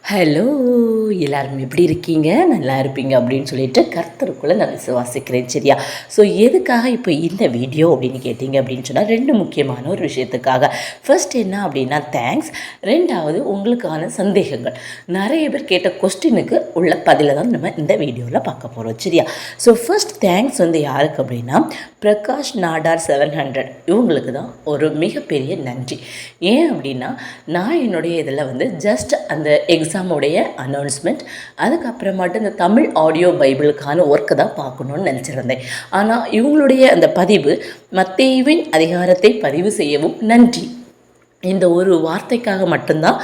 Hello எல்லாரும் எப்படி இருக்கீங்க? நல்லா இருப்பீங்க அப்படின்னு சொல்லிட்டு கர்த்தருக்குள்ளே நான் விசுவாசிக்கிறேன் சரியா? ஸோ எதுக்காக இப்போ இந்த வீடியோ அப்படின்னு கேட்டிங்க அப்படின்னு சொன்னால் ரெண்டு முக்கியமான ஒரு விஷயத்துக்காக. ஃபர்ஸ்ட் என்ன அப்படின்னா தேங்க்ஸ் ரெண்டாவது உங்களுக்கான சந்தேகங்கள். நிறைய பேர் கேட்ட கொஸ்டினுக்கு உள்ள பதிலை தான் நம்ம இந்த வீடியோவில் பார்க்க போகிறோம் சரியா? ஸோ ஃபர்ஸ்ட் தேங்க்ஸ் வந்து யாருக்கு அப்படின்னா பிரகாஷ் நாடார் செவன் ஹண்ட்ரட் இவங்களுக்கு தான் ஒரு மிகப்பெரிய நன்றி. ஏன் அப்படின்னா நான் என்னுடைய இதில் வந்து ஜஸ்ட் அந்த எக்ஸாமுடைய அனௌன்ஸ்மெண்ட் அதுக்கப்புறமாட்டு இந்த தமிழ் ஆடியோ பைபிளுக்கான ஒர்க்கை தான் பார்க்கணுன்னு நினச்சிருந்தேன். ஆனால் இவங்களுடைய அந்த பதிவு மத்தேவின் அதிகாரத்தை பதிவு செய்யவும் நன்றி. இந்த ஒரு வார்த்தைக்காக மட்டும்தான்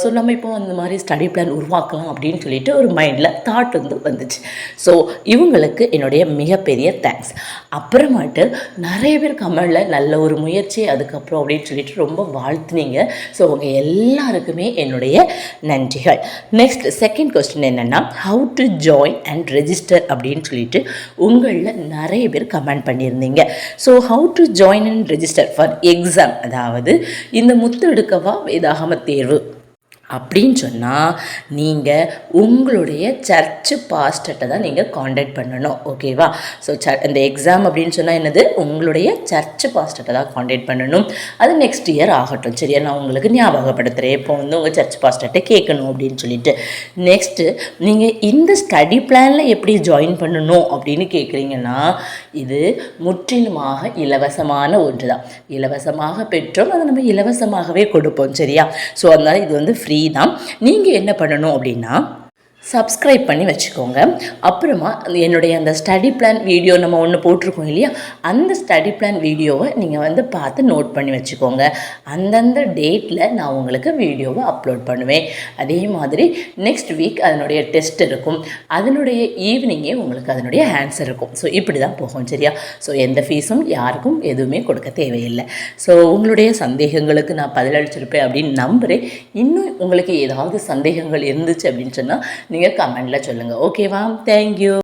ஸோ நம்ம இப்போ அந்த மாதிரி ஸ்டடி பிளான் உருவாக்கலாம் அப்படின்னு சொல்லிட்டு ஒரு மைண்டில் தாட் வந்து வந்துச்சு. ஸோ இவங்களுக்கு என்னுடைய மிகப்பெரிய தேங்க்ஸ் அப்புறமாட்டு நிறைய பேர் கமெண்டில் நல்ல ஒரு முயற்சி அதுக்கப்புறம் அப்படின்னு சொல்லிட்டு ரொம்ப வாழ்த்துனீங்க. ஸோ உங்கள் எல்லாருக்குமே என்னுடைய நன்றிகள். நெக்ஸ்ட் செகண்ட் கொஸ்டின் என்னென்னா how to join and register அப்படின்னு சொல்லிட்டு உங்களில் நிறைய பேர் கமெண்ட் பண்ணியிருந்தீங்க. So how to join and register for exam அதாவது இந்த முத்து எடுக்கவா வேதாகம தேர்வு. அப்படின்னு சொன்னால் நீங்கள் உங்களுடைய சர்ச்சு பாஸ்டர்கிட்ட தான் நீங்கள் காண்டாக்ட் பண்ணணும் ஓகேவா ஸோ ச இந்த எக்ஸாம் அப்படின்னு சொன்னால் என்னது? உங்களுடைய சர்ச்சு பாஸ்டர்கிட்ட தான் காண்டாக்ட் பண்ணணும். அது நெக்ஸ்ட் இயர் ஆகட்டும் சரியா? நான் உங்களுக்கு ஞாபகப்படுத்துகிறேன் இப்போ வந்து உங்கள் சர்ச் பாஸ்டர்கிட்ட கேட்கணும் அப்படின்னு சொல்லிட்டு. நெக்ஸ்ட்டு நீங்கள் இந்த ஸ்டடி பிளானில் எப்படி ஜாயின் பண்ணணும் அப்படின்னு கேட்குறீங்கன்னா இது முற்றிலுமாக இலவசமான ஒன்று தான் இலவசமாக பெற்றோம் அதை நம்ம இலவசமாகவே கொடுப்போம் சரியா? ஸோ அதனால் இது வந்து ஃப்ரீ ஃப்ரீ தான் நீங்கள் என்ன பண்ணணும் அப்படின்னா சப்ஸ்கிரைப் பண்ணி வச்சுக்கோங்க. அப்புறமா என்னுடைய அந்த ஸ்டடி பிளான் வீடியோ நம்ம ஒன்று போட்டிருக்கோம் இல்லையா? அந்த ஸ்டடி பிளான் வீடியோவை நீங்கள் வந்து பார்த்து நோட் பண்ணி வச்சுக்கோங்க. அந்தந்த டேட்டில் நான் உங்களுக்கு வீடியோவை அப்லோட் பண்ணுவேன். அதே மாதிரி நெக்ஸ்ட் வீக் அதனுடைய டெஸ்ட் இருக்கும். அதனுடைய ஈவினிங்கே உங்களுக்கு அதனுடைய ஆன்சர் இருக்கும். ஸோ இப்படி தான் போகும் சரியா? ஸோ எந்த ஃபீஸும் யாருக்கும் எதுவுமே கொடுக்க தேவையில்லை. ஸோ உங்களுடைய சந்தேகங்களுக்கு நான் பதிலளிச்சிருப்பேன் அப்படின்னு நம்புகிறேன் இன்னும் உங்களுக்கு ஏதாவது சந்தேகங்கள் இருந்துச்சு அப்படின்னு சொன்னால் நீங்கள் கமெண்டில் சொல்லுங்கள் ஓகேவா தேங்க்யூ